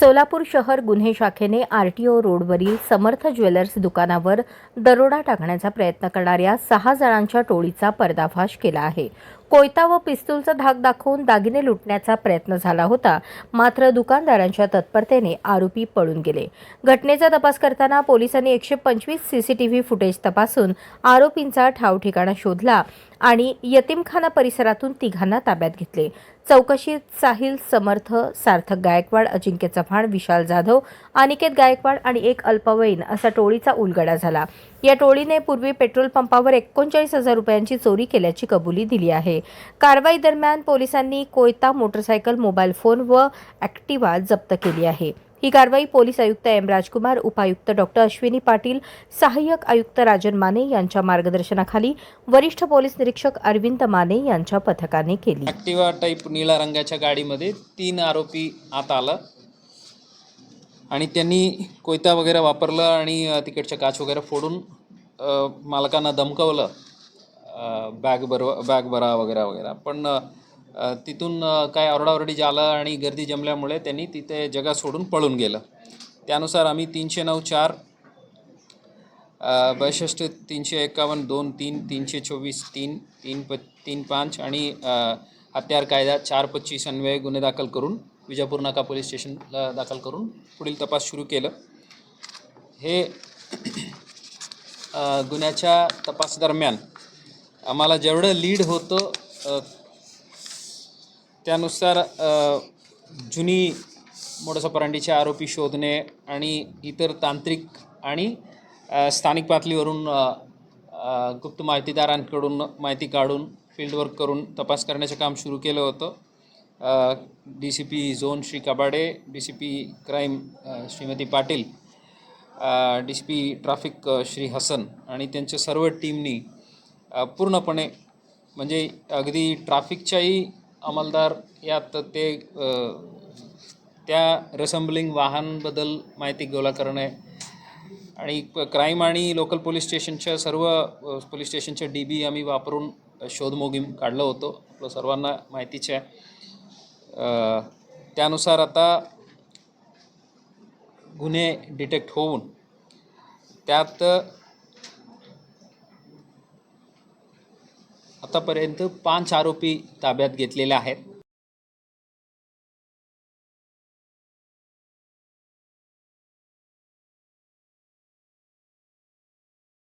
सोलापूर शहर गुन्हे शाखेने आरटीओ रोडवरील समर्थ ज्वेलर्स दुकानावर दरोडा टाकण्याचा प्रयत्न करणाऱ्या सहा जणांच्या टोळीचा पर्दाफाश केला आहे. कोयता व पिस्तूलचा धाक दाखवून दागिने लुटण्याचा प्रयत्न झाला होता मात्र दुकानदारांच्या तत्परतेने आरोपी पळून गेले. घटनेचा तपास करताना पोलिसांनी एकशे पंचवीस सीसीटीव्ही फुटेज तपासून आरोपींचा ठावठिकाणा शोधला. आणि यतीमखाना परिसरातून तिघांना ताब्यात घेतले. चौकशीत साहिल समर्थ सार्थक गायकवाड अजिंक्य चव्हाण विशाल जाधव अनिकेत गायकवाड आणि एक अल्पवयीन असा टोळीचा उलगडा झाला. या टोळीने पूर्वी पेट्रोल पंपावर एकोणचाळीस हजार रुपयांची चोरी केल्याची कबुली दिली आहे. कारवाई दरम्यान पोलिसांनी कोयता मोटरसायकल मोबाईल फोन व ॲक्टिवा जप्त केली आहे. ही कारवाई पोलीस आयुक्त एम राजकुमार उपायुक्त डॉक्टर अश्विनी पाटील सहाय्यक आयुक्त राजन माने यांच्या मार्गदर्शनाखाली वरिष्ठ पोलीस निरीक्षक अरविंद माने यांच्या पथकाने केली. ॲक्टिवा टाईप निळ्या रंगाच्या गाडीमध्ये तीन आरोपी आत आला. आणि त्यांनी कोयता वगैरे वापरलं आणि तिकडच्या काच वगैरे फोडून मालकांना दमकवलं बॅग बरवा बॅग भरा वगैरे वगैरे. पण तिथून काय आरडाओरडी झालं आणि गर्दी जमल्यामुळे त्यांनी तिथे जगा सोडून पळून गेलं. त्यानुसार आम्ही तीनशे नऊ चार बासष्ट तीनशे एकावन्न दोन तीन तीनशे चोवीस तीन तीन प तीन पाच आणि हत्यार कायदा चार पच्चीस अन्वये गुन्हे दाखल करून विजापूर नाका पोलीस स्टेशनला दाखल करून पुढील तपास सुरू केलं. हे गुन्ह्याच्या तपासादरम्यान आम्हाला जेवढं लीड होतं त्यानुसार जुनी मोडसपरांडीचे आरोपी शोधणे आणि इतर तांत्रिक आणि स्थानिक पातळीवरून गुप्त माहितीदारांकडून माहिती काढून फील्डवर्क करून तपास करण्याचं काम सुरू केलं होतं. D C P zone Shri Kabade D C P crime Shrimati Patil D C P traffic Shri Hasan आणि त्यांच्या सर्व टीमनी पूर्णपणे म्हणजे अगदी ट्राफिकच्याही अंमलदार यात ते त्या रेसम्बलिंग वाहनबद्दल माहिती गोळा करणे आणि क्राईम आणि लोकल पोलीस स्टेशनच्या सर्व पोलीस स्टेशनच्या डी बी आम्ही वापरून शोध मोहीम काढलं होतो. आपलं सर्वांना माहितीचे आहे. त्यानुसार आता गुन्हे डिटेक्ट होऊन त्यात आत्तापर्यंत पाच आरोपी ताब्यात घेतलेले आहेत.